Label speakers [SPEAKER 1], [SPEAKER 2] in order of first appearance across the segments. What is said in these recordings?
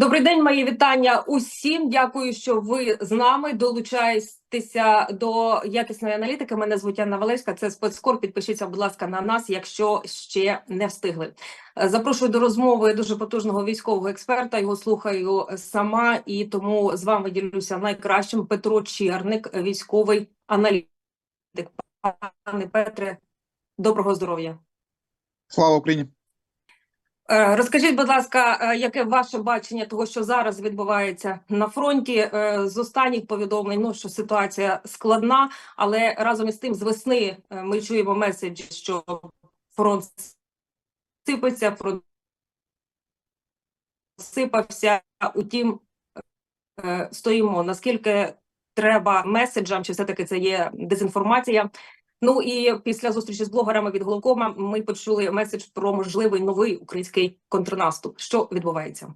[SPEAKER 1] Добрий день, мої вітання усім. Дякую, що ви з нами долучаєтеся до якісної аналітики. Мене звуть Анна Валевська. Це спецкор. Підпишіться, будь ласка, на нас, якщо ще не встигли. Запрошую до розмови дуже потужного військового експерта. Його слухаю сама, і тому з вами ділюся найкращим. Петро Черник, військовий аналітик. Пане Петре, доброго здоров'я.
[SPEAKER 2] Слава Україні!
[SPEAKER 1] Е, Розкажіть, будь ласка, е, яке ваше бачення того, що зараз відбувається на фронті? Е, З останніх повідомлень, ну що ситуація складна, але разом із тим, з весни ми чуємо меседжі, що фронт сипеться, фронт сипався. Утім, стоїмо. Наскільки треба меседжам, чи все-таки це є дезінформація? Ну і після зустрічі з блогерами від Головкома ми почули меседж про можливий новий український контрнаступ. Що відбувається?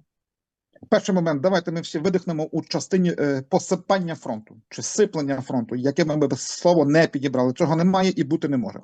[SPEAKER 2] Перший момент, давайте ми всі видихнемо у частині е, посипання фронту чи сиплення фронту, яке ми без слово не підібрали. Цього немає і бути не може.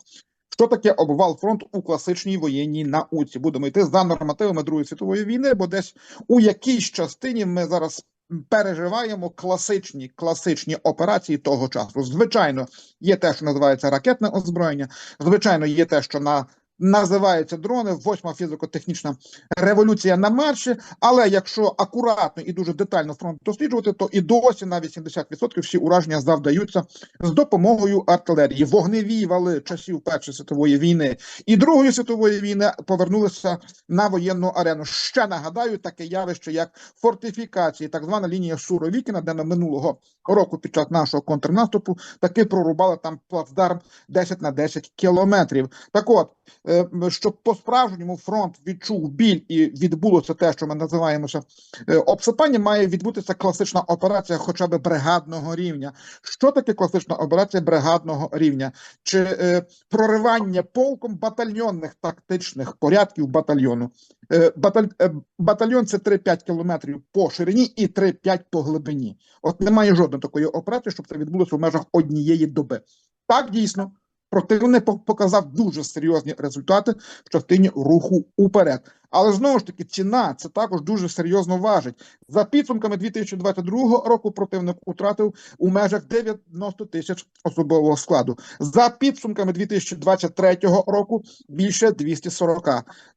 [SPEAKER 2] Що таке обвал фронту у класичній воєнній науці? Будемо йти за нормативами Другої світової війни, бо десь у якійсь частині ми зараз переживаємо класичні класичні операції того часу. Звичайно, є те, що називається ракетне озброєння. Звичайно, є те, що на називаються дрони, восьма фізико-технічна революція на марші. Але якщо акуратно і дуже детально фронт досліджувати, то і досі на 80% всі ураження завдаються з допомогою артилерії. Вогневі вали часів Першої світової війни і Другої світової війни повернулися на воєнну арену. Ще нагадаю таке явище, як фортифікації, так звана лінія Суровікіна, де на минулого року під час нашого контрнаступу таки прорубали там плацдарм 10 на 10 кілометрів. Так от, е, щоб по-справжньому фронт відчув біль і відбулося те, що ми називаємося е, обсипанням, має відбутися класична операція, хоча б бригадного рівня. Що таке класична операція бригадного рівня? Чи е, проривання полком батальйонних тактичних порядків батальйону? Баталь, батальйон це 3-5 кілометрів по ширині і 3-5 по глибині. От немає жодної такої операції, щоб це відбулося в межах однієї доби. Так дійсно. Противник пок- показав дуже серйозні результати в частині руху уперед. Але знову ж таки, ціна це також дуже серйозно важить. За підсумками 2022 року противник втратив у межах 90 тисяч особового складу. За підсумками 2023 року більше 240.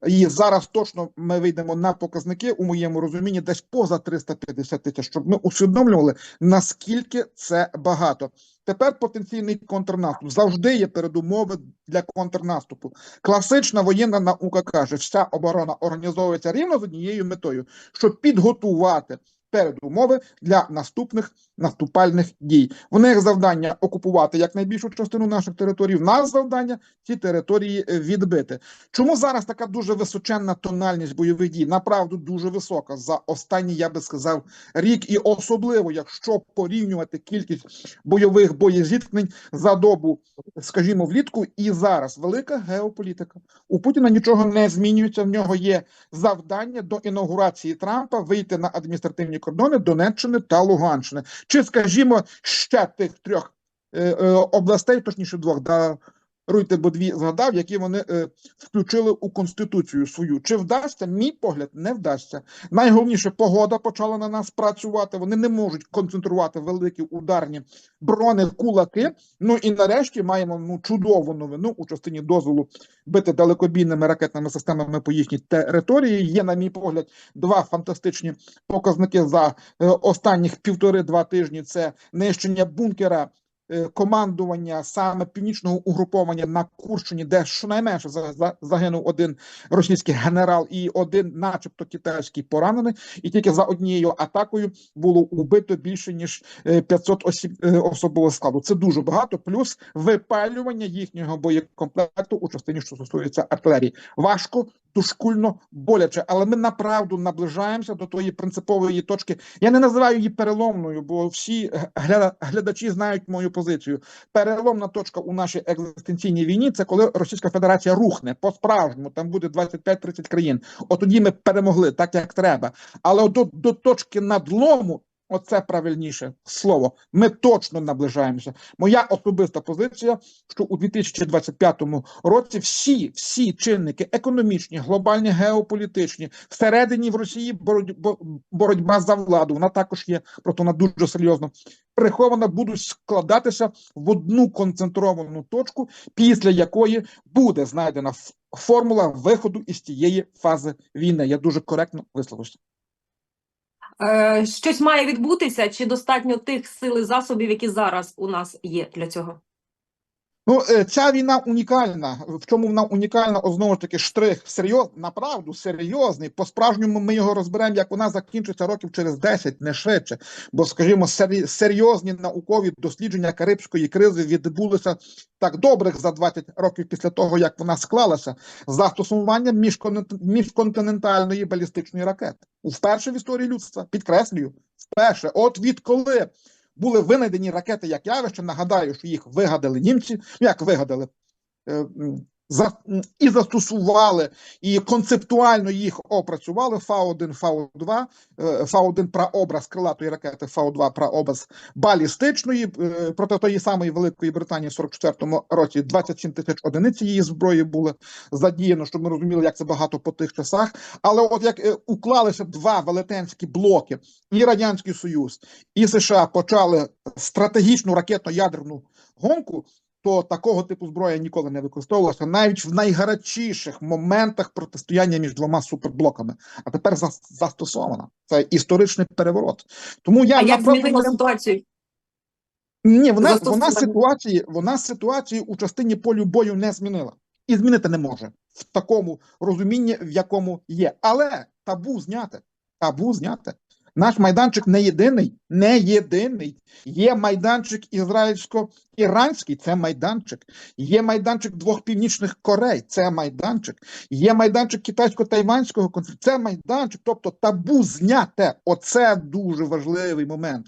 [SPEAKER 2] І зараз точно ми вийдемо на показники у моєму розумінні десь поза 350 тисяч, щоб ми усвідомлювали наскільки це багато. Тепер потенційний контрнаступ завжди є передумови для контрнаступу. Класична воєнна наука каже, вся оборона організовується рівно з однією метою, щоб підготувати передумови для наступних наступальних дій. В них завдання окупувати якнайбільшу частину наших територій. В нас завдання ці території е, відбити. Чому зараз така дуже височенна тональність бойових дій? Направду дуже висока за останній, я би сказав, рік, і особливо, якщо порівнювати кількість бойових боєзіткнень за добу, скажімо, влітку і зараз велика геополітика. У Путіна нічого не змінюється. В нього є завдання до інаугурації Трампа вийти на адміністративні кордони Донеччини та Луганщини, чи, скажімо, ще тих трьох е, е, областей, точніше двох, даруйте, бо дві згадав, які вони е, включили у конституцію свою. Чи вдасться? Мій погляд не вдасться. Найголовніше погода почала на нас працювати. Вони не можуть концентрувати великі ударні брони кулаки. Ну і нарешті маємо ну чудову новину у частині дозволу бити далекобійними ракетними системами по їхній території. Є, на мій погляд, два фантастичні показники за е, останніх півтори-два тижні. Це нищення бункера. Е, Командування саме північного угруповання на Курщині, де щонайменше за- за- загинув один російський генерал і один, начебто, китайський поранений, і тільки за однією атакою було убито більше ніж е, 500 осіб е, особового складу. Це дуже багато. Плюс випалювання їхнього боєкомплекту у частині, що стосується артилерії. Важко, дошкульно, боляче, але ми направду наближаємося до тої принципової точки. Я не називаю її переломною, бо всі гля- глядачі знають мою позицію. Переломна точка у нашій екзистенційній війні це коли Російська Федерація рухне по справжньому. Там буде 25-30 країн. От тоді ми перемогли так, як треба. Але до, до точки надлому. Оце правильніше слово. Ми точно наближаємося. Моя особиста позиція, що у 2025 році всі, всі чинники економічні, глобальні, геополітичні, всередині в Росії боротьба, боротьба за владу. Вона також є, проте вона дуже серйозно прихована, будуть складатися в одну концентровану точку, після якої буде знайдена формула виходу із тієї фази війни. Я дуже коректно висловився.
[SPEAKER 1] Е, щось має відбутися, чи достатньо тих сил і засобів, які зараз у нас є для цього?
[SPEAKER 2] Ну, е, ця війна унікальна. В чому вона унікальна? О, знову ж таки, штрих серйоз, направду серйозний. По-справжньому ми його розберемо, як вона закінчиться років через 10, не швидше. Бо, скажімо, серйозні наукові дослідження Карибської кризи відбулися так добрих за 20 років після того, як вона склалася, застосуванням міжконтин- міжконтинентальної балістичної ракети. Вперше в історії людства, підкреслюю, вперше. От відколи були винайдені ракети як явище. Нагадаю, що їх вигадали німці. Ну як вигадали? І застосували, і концептуально їх опрацювали Фау-1, Фау-2, е, Фау-1 прообраз крилатої ракети, Фау-2 прообраз балістичної е, проти тої самої Великої Британії в 44-му році 27 тисяч одиниць її зброї було задіяно, щоб ми розуміли, як це багато по тих часах. Але от як е, уклалися два велетенські блоки, і Радянський Союз, і США почали стратегічну ракетно-ядерну гонку, то такого типу зброя ніколи не використовувалася навіть в найгарячіших моментах протистояння між двома суперблоками. А тепер зас- застосована. Це історичний переворот. Тому я
[SPEAKER 1] А як
[SPEAKER 2] не-
[SPEAKER 1] ситуацію?
[SPEAKER 2] ні, вона, вона ситуації, вона ситуації у частині полю бою не змінила і змінити не може в такому розумінні, в якому є. Але табу зняте. Табу зняте. Наш майданчик не єдиний, не єдиний. Є майданчик ізраїльсько-іранський, це майданчик. Є майданчик двох північних Корей, це майданчик. Є майданчик китайсько-тайванського конфлікту, це майданчик. Тобто табу зняте. Оце дуже важливий момент.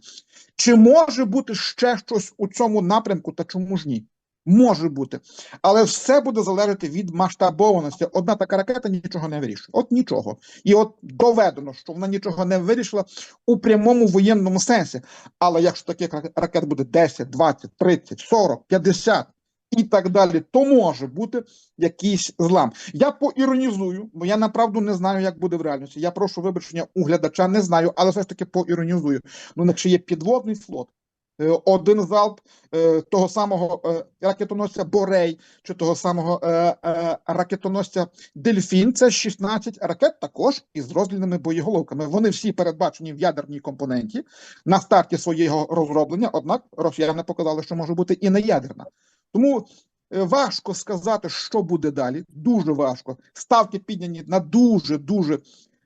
[SPEAKER 2] Чи може бути ще щось у цьому напрямку, та чому ж ні? Може бути, але все буде залежати від масштабованості. Одна така ракета нічого не вирішує. От нічого. І от доведено, що вона нічого не вирішила у прямому воєнному сенсі. Але якщо таких рак- ракет буде 10, 20, 30, 40, 50 і так далі, то може бути якийсь злам. Я поіронізую, бо я направду не знаю, як буде в реальності. Я прошу вибачення у глядача, не знаю, але все ж таки поіронізую. Ну, якщо є підводний флот, один залп е, того самого е, ракетоносця Борей чи того самого е, е, ракетоносця Дельфін, це 16 ракет також із роздільними боєголовками. Вони всі передбачені в ядерній компоненті на старті свого розроблення, однак росіяни показали, що може бути і не ядерна. Тому е, важко сказати, що буде далі. Дуже важко. Ставки підняні на дуже дуже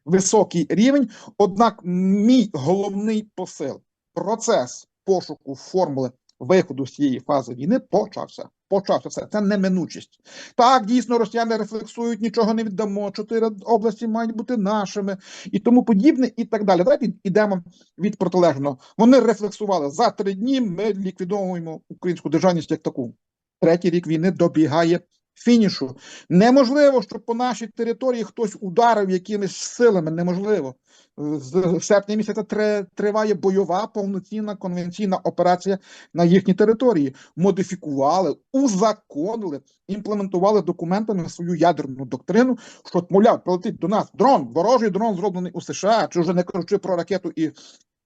[SPEAKER 2] високий рівень. Однак, мій головний посил, процес пошуку формули виходу з цієї фази війни почався. Почався все. Це неминучість. Так, дійсно, росіяни рефлексують, нічого не віддамо. Чотири області мають бути нашими і тому подібне, і так далі. Давайте йдемо від протилежного. Вони рефлексували за три дні. Ми ліквідовуємо українську державність як таку. Третій рік війни добігає фінішу. Неможливо, щоб по нашій території хтось ударив якимись силами. Неможливо. З серпня місяця триває бойова повноцінна конвенційна операція на їхній території. Модифікували, узаконили, імплементували документами свою ядерну доктрину, що, мовляв, прилетить до нас дрон, ворожий дрон зроблений у США, чи вже не кажучи про ракету і.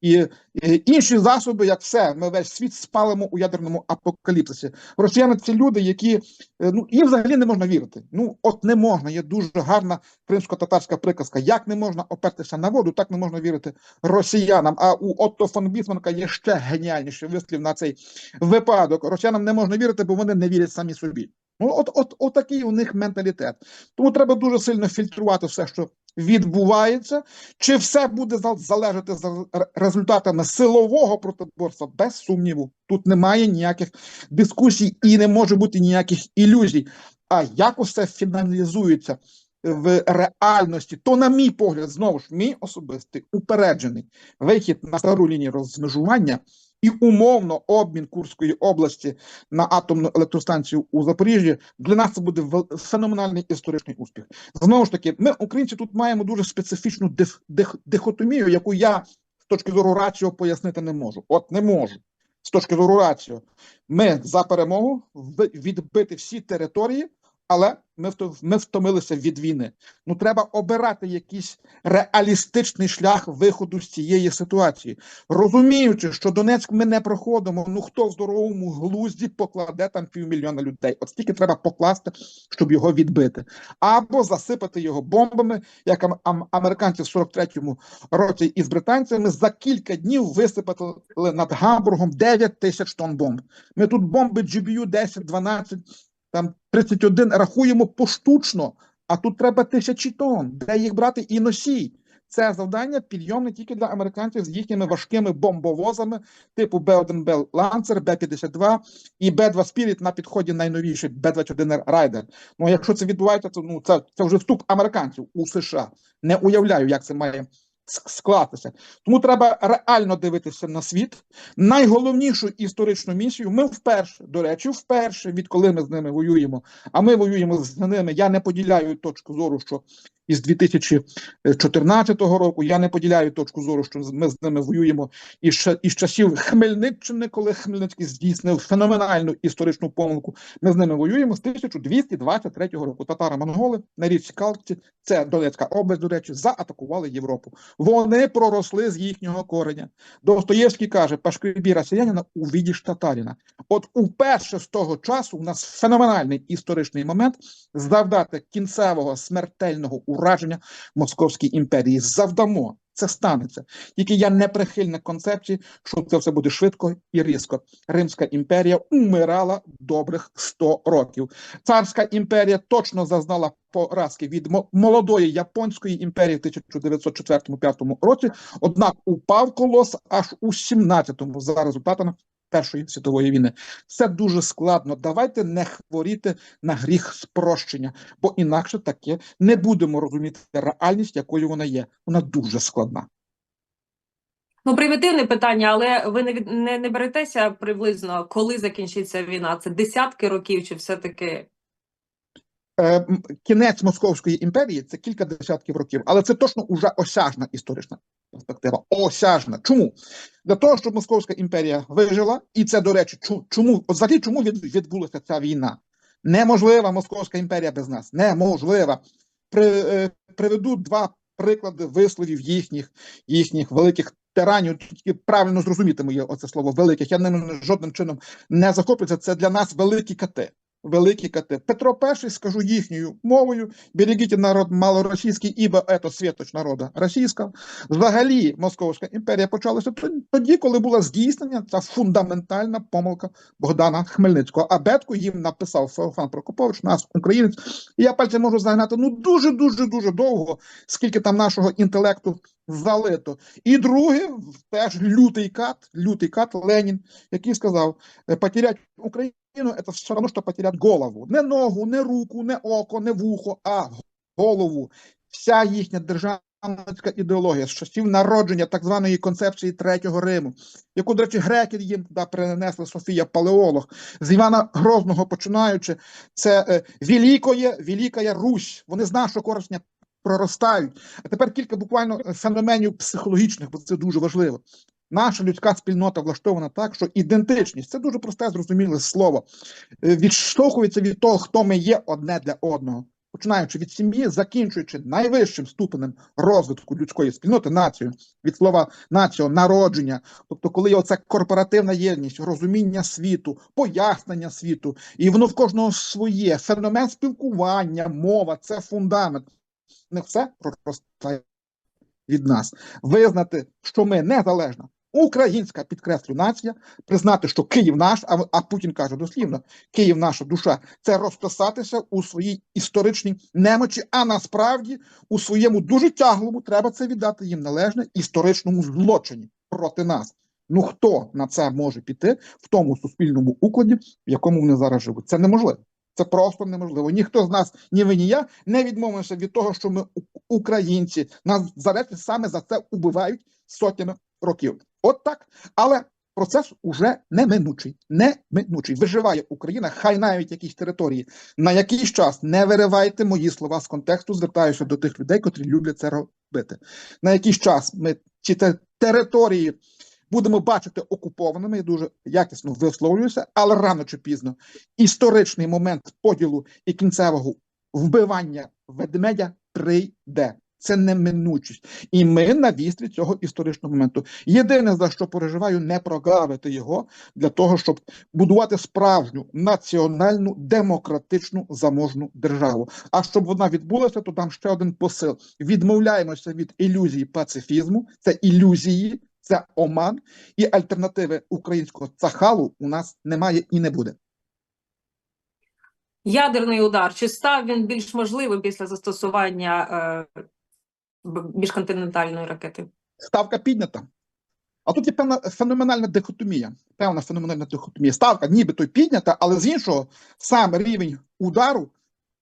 [SPEAKER 2] І, і інші засоби, як все, ми весь світ спалимо у ядерному апокаліпсисі. Росіяни це люди, які е, ну їм взагалі не можна вірити. Ну от не можна. Є дуже гарна кримсько-татарська приказка. Як не можна опертися на воду, так не можна вірити росіянам. А у Отто фон Бісманка є ще геніальніший вислів на цей випадок. Росіянам не можна вірити, бо вони не вірять самі собі. Ну, от, от, от такий у них менталітет. Тому треба дуже сильно фільтрувати все, що відбувається. Чи все буде залежати за результатами силового протиборства? Без сумніву. Тут немає ніяких дискусій і не може бути ніяких ілюзій. А як усе фіналізується в реальності, то, на мій погляд, знову ж мій особистий упереджений вихід на стару лінію розмежування і умовно обмін Курської області на атомну електростанцію у Запоріжжі для нас це буде феноменальний історичний успіх. Знову ж таки, ми, українці, тут маємо дуже специфічну дих, дих, дихотомію, яку я з точки зору раціо пояснити не можу. От не можу. З точки зору раціо, ми за перемогу відбити всі території, але ми ми втомилися від війни. Ну треба обирати якийсь реалістичний шлях виходу з цієї ситуації, розуміючи, що Донецьк ми не проходимо. Ну хто в здоровому глузді покладе там півмільйона людей? От стільки треба покласти, щоб його відбити, або засипати його бомбами, як ам- ам- американці в 43-му році із британцями за кілька днів висипали над Гамбургом 9 тисяч тонн бомб. Ми тут бомби GBU 10, 12, там 31 рахуємо поштучно, а тут треба тисячі тонн. Де їх брати і носій? Це завдання підйомне тільки для американців з їхніми важкими бомбовозами, типу Б-1 Б Ланцер, Б-52 і Б-2 Spirit на підході найновіший Б-21 Райдер. Ну, якщо це відбувається, то ну це, це вже вступ американців у США. Не уявляю, як це має с- скластися. Тому треба реально дивитися на світ. Найголовнішу історичну місію ми вперше, до речі, вперше, відколи ми з ними воюємо. А ми воюємо з ними. Я не поділяю точку зору, що із 2014 року я не поділяю точку зору, що ми з ними воюємо із, із часів Хмельниччини, коли Хмельницький здійснив феноменальну історичну помилку. Ми з ними воюємо з 1223 року. Татаро-монголи на річці Калці, це Донецька область, до речі, заатакували Європу. Вони проросли з їхнього кореня. Достоєвський каже: Пашкрібі росіянина увідіш татаріна. От уперше з того часу у нас феноменальний історичний момент завдати кінцевого смертельного ураження Московській імперії. Завдамо. Це станеться. Тільки я не прихильник концепції, що це все буде швидко і різко. Римська імперія умирала добрих 100 років. Царська імперія точно зазнала поразки від молодої японської імперії в 1904-1905 році. Однак упав колос аж у 17-му за результатами Першої світової війни. Це дуже складно. Давайте не хворіти на гріх спрощення, бо інакше таке не будемо розуміти реальність, якою вона є. Вона дуже складна.
[SPEAKER 1] Ну, примітивне питання, але ви не, не, не беретеся приблизно, коли закінчиться війна? Це десятки років чи все-таки
[SPEAKER 2] Е, кінець Московської імперії це кілька десятків років, але це точно уже осяжна історична перспектива. Осяжна. Чому? Для того, щоб Московська імперія вижила, і це, до речі, чому взагалі чому від, відбулася ця війна? Неможлива Московська імперія без нас. Неможлива. При, е, приведу два приклади висловів їхніх, їхніх великих тиранів. Тільки правильно зрозуміти моє оце слово великих. Я ними жодним чином не захоплююся. Це для нас великі кати. Великі кати. Петро І, скажу їхньою мовою, берегіть народ малоросійський, ібо ето світоч народа російська. Взагалі, Московська імперія почалася тоді- коли була здійснена ця фундаментальна помилка Богдана Хмельницького. А бетку їм написав Феофан Прокопович, наш українець. І я пальцем можу загнати ну дуже, дуже, дуже довго, скільки там нашого інтелекту залито. І друге, теж лютий кат, лютий кат Ленін, який сказав: «Е, потерять Україну це все одно, що потерять голову. Не ногу, не руку, не око, не вухо, а голову. Вся їхня державницька ідеологія з часів народження так званої концепції Третього Риму, яку, до речі, греки їм туди принесли Софія Палеолог, з Івана Грозного починаючи, це е, Великоє, Великая Русь. Вони з нашого корисня проростають. А тепер кілька буквально е, феноменів психологічних, бо це дуже важливо. Наша людська спільнота влаштована так, що ідентичність це дуже просте, зрозуміле слово. е, Відштовхується від того, хто ми є одне для одного, починаючи від сім'ї, закінчуючи найвищим ступенем розвитку людської спільноти, націю, від слова націо, народження. Тобто, коли є оця корпоративна єдність, розуміння світу, пояснення світу, і воно в кожного своє, феномен спілкування, мова це фундамент. Не все проростає від нас. Визнати, що ми незалежна українська підкреслю нація, признати, що Київ наш, а, а Путін каже дослівно, Київ наша душа, це розписатися у своїй історичній немочі, а насправді у своєму дуже тяглому треба це віддати їм належне історичному злочині проти нас. Ну хто на це може піти в тому суспільному укладі, в якому вони зараз живуть? Це неможливо. Це просто неможливо. Ніхто з нас, ні ви, ні я, не відмовився від того, що ми українці. Нас зареті саме за це убивають сотнями років. От так. Але процес уже неминучий. Неминучий. Виживає Україна, хай навіть якісь території. На якийсь час не виривайте мої слова з контексту, звертаюся до тих людей, котрі люблять це робити. На якийсь час ми те території будемо бачити окупованими. Я дуже якісно висловлююся, але рано чи пізно історичний момент поділу і кінцевого вбивання ведмедя прийде. Це неминучість, і ми на вістрі цього історичного моменту. Єдине за що переживаю, не прогавити його для того, щоб будувати справжню національну демократичну заможну державу. А щоб вона відбулася, то дам ще один посил: відмовляємося від ілюзії пацифізму, це ілюзії, це оман, і альтернативи українського цахалу у нас немає і не буде.
[SPEAKER 1] Ядерний удар. Чи став він більш можливим після застосування е, міжконтинентальної ракети?
[SPEAKER 2] Ставка піднята. А тут є певна феноменальна дихотомія. Певна феноменальна дихотомія. Ставка нібито піднята, але з іншого сам рівень удару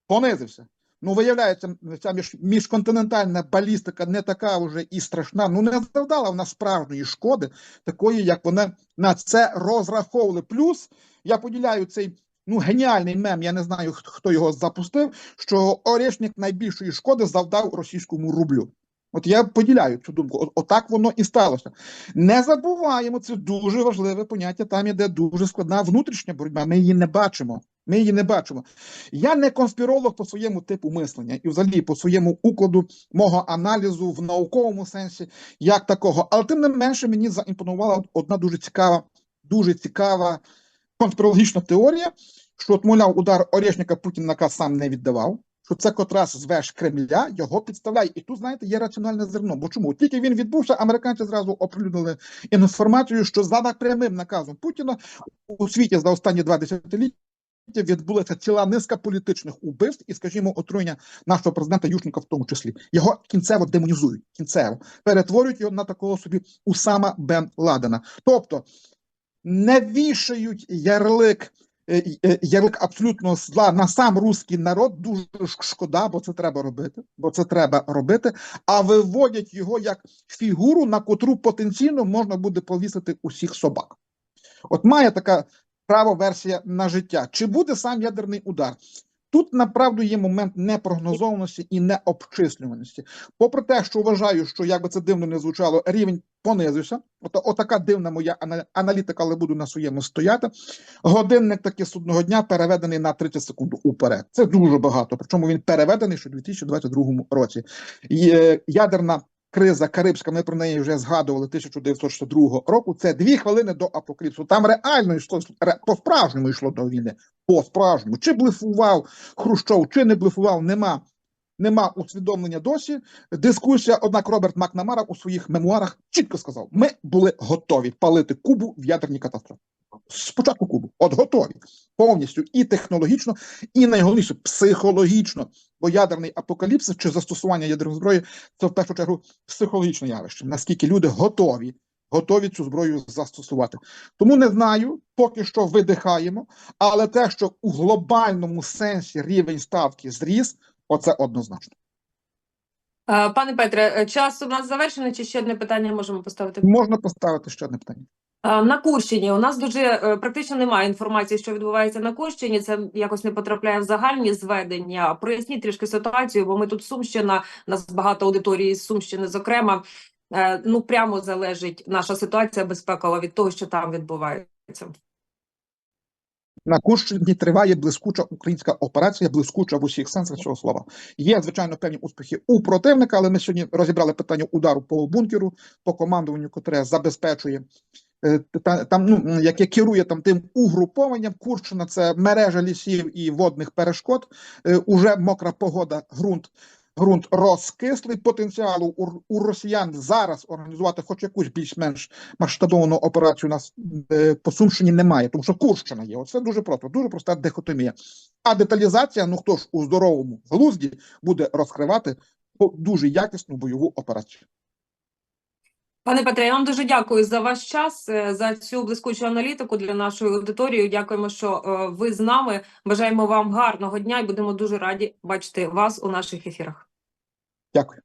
[SPEAKER 2] понизився. Ну, виявляється, ця між, міжконтинентальна балістика не така вже і страшна. Ну, не завдала вона справжньої шкоди, такої, як вона на це розраховували. Плюс я поділяю цей ну, геніальний мем, я не знаю, хто- його запустив, що Орешник найбільшої шкоди завдав російському рублю. От я поділяю цю думку. От, отак воно і сталося. Не забуваємо, це дуже важливе поняття. Там іде дуже складна внутрішня боротьба. Ми її не бачимо. Ми її не бачимо. Я не конспіролог по своєму типу мислення і взагалі по своєму укладу мого аналізу в науковому сенсі, як такого. Але тим не менше мені заімпонувала одна дуже цікава, дуже цікава конспірологічна теорія, що, от, мовляв, удар Орешника Путін наказ сам не віддавав. Що це котрас з веж Кремля його підставляє, і тут знаєте є раціональне зерно. Бо чому тільки він відбувся, американці зразу оприлюднили інформацію, що за прямим наказом Путіна у світі за останні два десятиліття відбулася ціла низка політичних убивств і, скажімо, отруєння нашого президента Ющенка в тому числі. Його кінцево демонізують, кінцево перетворюють його на такого собі Усама Бен Ладена. Тобто не вішають ярлик. е, е, Ярлик абсолютно зла на сам руський народ дуже шкода, бо це треба робити. Бо це треба робити. А виводять його як фігуру, на котру потенційно можна буде повісити усіх собак. От має така право версія на життя. Чи буде сам ядерний удар? Тут направду є момент непрогнозованості і необчислюваності. Попри те, що вважаю, що як би це дивно не звучало, рівень понизився. От, отака дивна моя аналітика, але буду на своєму стояти. Годинник таки з одного дня переведений на 30 секунд уперед. Це дуже багато. Причому він переведений ще у 2022 році. І, е, ядерна криза Карибська, ми про неї вже згадували 1962 року. Це дві хвилини до апокаліпсу. Там реально йшло по-справжньому йшло до війни. По-справжньому. Чи блефував Хрущов, чи не блефував, нема. Нема усвідомлення досі. Дискусія, однак Роберт Макнамара у своїх мемуарах чітко сказав: ми були готові палити Кубу в ядерній катастрофі. Спочатку Кубу, от готові повністю і технологічно, і найголовніше психологічно. Бо ядерний апокаліпсис чи застосування ядерної зброї це в першу чергу психологічне явище. Наскільки люди готові, готові цю зброю застосувати. Тому не знаю, поки що видихаємо, але те, що у глобальному сенсі рівень ставки зріс, оце однозначно.
[SPEAKER 1] Е, Пане Петре, е, час у нас завершений, чи ще одне питання можемо поставити?
[SPEAKER 2] Можна поставити ще одне питання.
[SPEAKER 1] Е, На Курщині у нас дуже е, практично немає інформації, що відбувається на Курщині. Це якось не потрапляє в загальні зведення. Проясніть трішки ситуацію, бо ми тут Сумщина, нас багато аудиторії з Сумщини, зокрема. Е, Ну прямо залежить наша ситуація безпекова від того, що там відбувається.
[SPEAKER 2] На Курщині триває блискуча українська операція, блискуча в усіх сенсах цього слова. Є звичайно певні успіхи у противника, але ми сьогодні розібрали питання удару по бункеру, по командуванню, котре забезпечує там, ну яке керує там тим угрупованням. Курщина це мережа лісів і водних перешкод. Е, Уже мокра погода, ґрунт. Ґрунт розкислий потенціалу у росіян зараз організувати хоч якусь більш-менш масштабовану операцію у нас е, по Сумщині немає, тому що Курщина є. Оце дуже просто, дуже проста дихотомія. А деталізація, ну хто ж у здоровому глузді буде розкривати дуже якісну бойову операцію.
[SPEAKER 1] Пане Петре, я вам дуже дякую за ваш час, е, за цю блискучу аналітику для нашої аудиторії. Дякуємо, що е, ви з нами. Бажаємо вам гарного дня і будемо дуже раді бачити вас у наших ефірах.
[SPEAKER 2] Дякую.